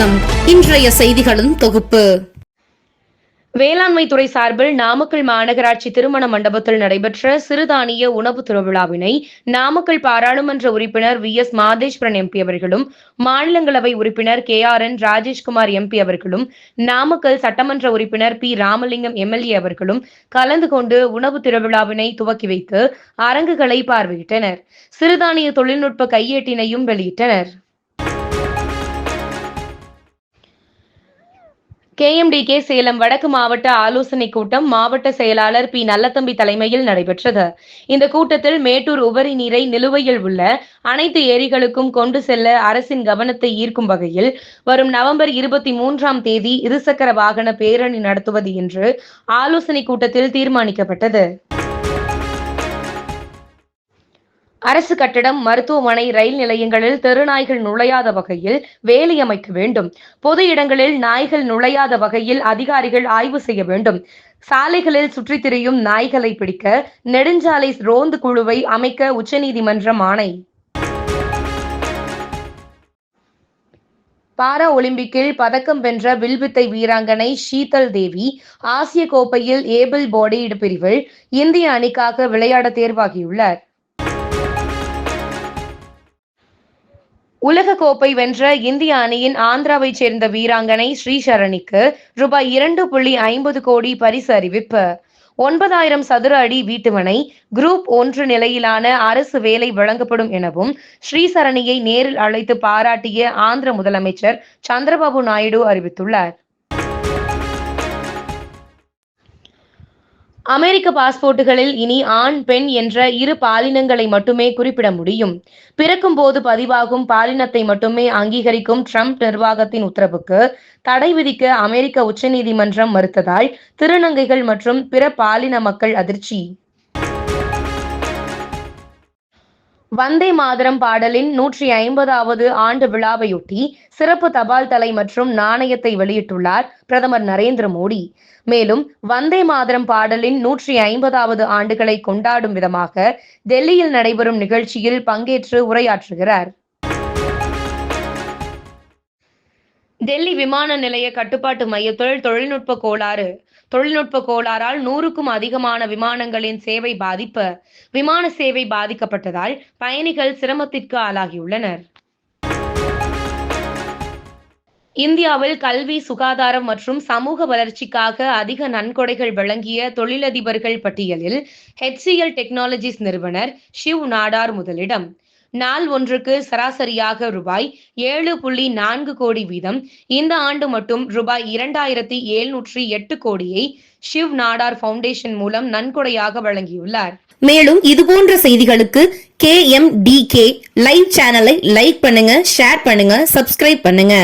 வணக்கம். இன்றைய செய்திகளின் தொகுப்பு. வேளாண்மை துறை சார்பில் நாமக்கல் மாநகராட்சி திருமண மண்டபத்தில் நடைபெற்ற சிறுதானிய உணவு திருவிழாவினை நாமக்கல் பாராளுமன்ற உறுப்பினர் வி. எஸ். மாதேஸ்வரன் எம்பி அவர்களும் மாநிலங்களவை உறுப்பினர் K. R. N. Rajeshkumar MP அவர்களும் நாமக்கல் சட்டமன்ற உறுப்பினர் பி. ராமலிங்கம் எம்எல்ஏ அவர்களும் கலந்து கொண்டு உணவு திருவிழாவினை துவக்கி வைத்து அரங்குகளை பார்வையிட்டனர். சிறுதானிய தொழில்நுட்ப கையேட்டினையும் வெளியிட்டனர். கேஎம்டிகே சேலம் வடக்கு மாவட்ட ஆலோசனை கூட்டம் மாவட்ட செயலாளர் பி நல்லத்தம்பி தலைமையில் நடைபெற்றது. இந்த கூட்டத்தில் மேட்டூர் உபரி நீரை நிலுவையில் உள்ள அனைத்து ஏரிகளுக்கும் கொண்டு செல்ல அரசின் கவனத்தை ஈர்க்கும் வகையில் வரும் நவம்பர் இருபத்தி மூன்றாம் தேதி இருசக்கர வாகன பேரணி நடத்துவது என்று ஆலோசனை கூட்டத்தில் தீர்மானிக்கப்பட்டது. அரசு கட்டடம் மருத்துவமனை ரயில் நிலையங்களில் தெருநாய்கள் நுழையாத வகையில் வேலி அமைக்க வேண்டும். பொது இடங்களில் நாய்கள் நுழையாத வகையில் அதிகாரிகள் ஆய்வு செய்ய வேண்டும். சாலைகளில் சுற்றித் திரியும் நாய்களை பிடிக்க நெடுஞ்சாலை ரோந்து குழுவை அமைக்க உச்சநீதிமன்றம் ஆணை. பாரா ஒலிம்பிக்கில் பதக்கம் வென்ற வில்வித்தை வீராங்கனை ஷீதல் தேவி ஆசிய கோப்பையில் ஏபிள் பாடிடு பிரிவில் இந்திய அணிக்காக விளையாட தேர்வாகியுள்ளார். உலக கோப்பை வென்ற இந்திய அணியின் ஆந்திராவைச் சேர்ந்த வீராங்கனை ஸ்ரீசரணிக்கு ரூபாய் இரண்டு புள்ளி ஐம்பது கோடி பரிசு அறிவிப்பு. ஒன்பதாயிரம் சதுர அடி வீட்டுமனை குரூப் ஒன்று நிலையிலான அரசு வேலை வழங்கப்படும் எனவும் ஸ்ரீசரணியை நேரில் அழைத்து பாராட்டிய ஆந்திர முதலமைச்சர் சந்திரபாபு நாயுடு அறிவித்துள்ளார். அமெரிக்க பாஸ்போர்ட்டுகளில் இனி ஆண் பெண் என்ற இரு பாலினங்களை மட்டுமே குறிப்பிட முடியும். பிறக்கும் போது பதிவாகும் பாலினத்தை மட்டுமே அங்கீகரிக்கும் ட்ரம்ப் நிர்வாகத்தின் உத்தரவுக்கு தடை விதிக்க அமெரிக்க உச்சநீதிமன்றம் மறுத்ததால் திருநங்கைகள் மற்றும் பிற பாலின மக்கள் அதிர்ச்சி. வந்தே மாதரம் பாடலின் நூற்றி ஐம்பதாவது ஆண்டு விழாவையொட்டி சிறப்பு தபால் தலை மற்றும் நாணயத்தை வெளியிட்டுள்ளார் பிரதமர் நரேந்திர மோடி. மேலும் வந்தே மாதரம் பாடலின் நூற்றி ஐம்பதாவது ஆண்டுகளை கொண்டாடும் விதமாக டெல்லியில் நடைபெறும் நிகழ்ச்சியில் பங்கேற்று உரையாற்றுகிறார். டெல்லி விமான நிலைய கட்டுப்பாட்டு மையத்தில் தொழில்நுட்ப கோளாறு தொழில்நுட்ப கோளாறால் நூறுக்கும் அதிகமான விமானங்களின் சேவை பாதிப்பு விமான சேவை பாதிக்கப்பட்டதால் பயணிகள் சிரமத்திற்கு ஆளாகியுள்ளனர். இந்தியாவில் கல்வி சுகாதாரம் மற்றும் சமூக வளர்ச்சிக்காக அதிக நன்கொடைகள் வழங்கிய தொழிலதிபர்கள் பட்டியலில் ஹெச்சிஎல் டெக்னாலஜிஸ் நிறுவனர் ஷிவ் நாடார் முதலிடம். நாள் ஒன்றுக்கு சராசரியாக ரூபாய் ஏழு புள்ளி நான்கு கோடி வீதம். இந்த ஆண்டு மட்டும் ரூபாய் இரண்டாயிரத்தி எழுநூற்றி எட்டு கோடியை ஷிவ் நாடார் ஃபவுண்டேஷன் மூலம் நன்கொடையாக வழங்கியுள்ளார். மேலும் இதுபோன்ற செய்திகளுக்கு K M T K live சேனலை லைக் பண்ணுங்க ஷேர் பண்ணுங்க சப்ஸ்கிரைப் பண்ணுங்க.